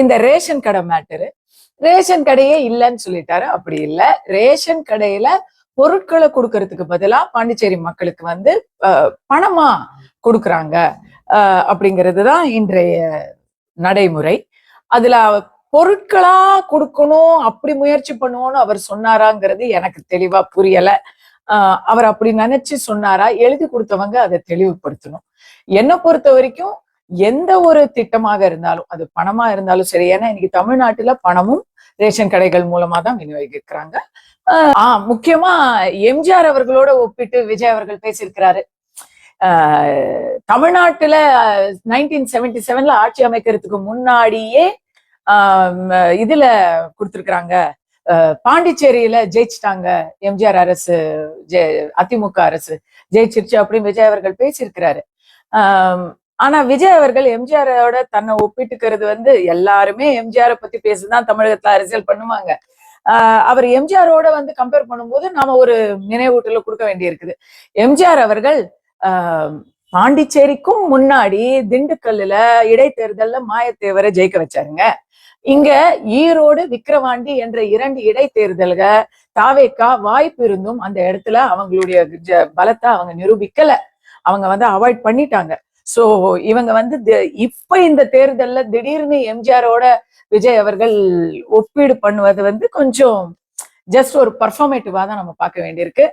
இந்த ரேஷன் கடை matter. Ration கடையே இல்லைன்னு சொல்லிட்டாரு. அப்படி இல்லை. ரேஷன் கடையில பொருட்களை கொடுக்கறதுக்கு பதிலா பாண்டிச்சேரி மக்களுக்கு வந்து பணமா கொடுக்குறாங்க. அப்படிங்கிறது தான் இன்றைய நடைமுறை. அதுல பொருட்களா கொடுக்கணும் அப்படி முயற்சி பண்ணுவோம்னு அவர் சொன்னாராங்கிறது எனக்கு தெளிவா புரியல. ஆஹ் அவர் அப்படி நினைச்சு சொன்னாரா? எழுதி கொடுத்தவங்க அதை தெளிவுபடுத்தணும். என்னை பொறுத்த வரைக்கும் எந்த ஒரு திட்டமாக இருந்தாலும் அது பணமா இருந்தாலும் சரி. ஏன்னா இன்னைக்கு தமிழ்நாட்டுல பணமும் ரேஷன் கடைகள் மூலமா தான் விநியோகிக்கிறாங்க. ஆஹ் ஆஹ் முக்கியமா எம்ஜிஆர் அவர்களோட ஒப்பிட்டு விஜய் அவர்கள் பேசியிருக்கிறாரு. ஆஹ் தமிழ்நாட்டுல நைன்டீன் செவன்டி செவன்ல ஆட்சி அமைக்கிறதுக்கு முன்னாடியே ஆஹ் இதுல கொடுத்துருக்குறாங்க. பாண்டிச்சேரியில ஜெயிச்சிட்டாங்க எம்ஜிஆர் அரசு ஜெ- அதிமுக அரசு. ஜெயிச்சிருச்சு அப்படின்னு விஜய் அவர்கள் பேசியிருக்கிறாரு. ஆஹ் ஆனா விஜய் அவர்கள் எம்ஜிஆரோட தன்னை ஒப்பிட்டுக்கிறது வந்து எல்லாருமே எம்ஜிஆரை பத்தி பேசிதான் தமிழகத்துல அரசியல் பண்ணுவாங்க. ஆஹ் அவர் எம்ஜிஆரோட வந்து கம்பேர் பண்ணும்போது நாம ஒரு நினைவூட்டல கொடுக்க வேண்டியிருக்குது. எம்ஜிஆர் அவர்கள் ஆஹ் பாண்டிச்சேரிக்கும் முன்னாடி திண்டுக்கல்லுல இடைத்தேர்தல்ல மாயத்தேவரை ஜெயிக்க வச்சாருங்க. இங்க ஈரோடு விக்கிரவாண்டி என்ற இரண்டு இடைத்தேர்தல்க தாவேக்கா வாய்ப்பு இருந்தும் அந்த இடத்துல அவங்களுடைய ஜ- பலத்தை அவங்க நிரூபிக்கல. அவங்க வந்து அவாய்ட் பண்ணிட்டாங்க. சோ இவங்க வந்து இப்ப இந்த தேர்தல்ல திடீர்னு எம்ஜிஆரோட விஜய் அவர்கள் ஒப்பீடு பண்ணுவது வந்து கொஞ்சம் ஜஸ்ட் ஒரு பர்ஃபார்மேட்டிவா தான் நம்ம பார்க்க வேண்டியிருக்கு.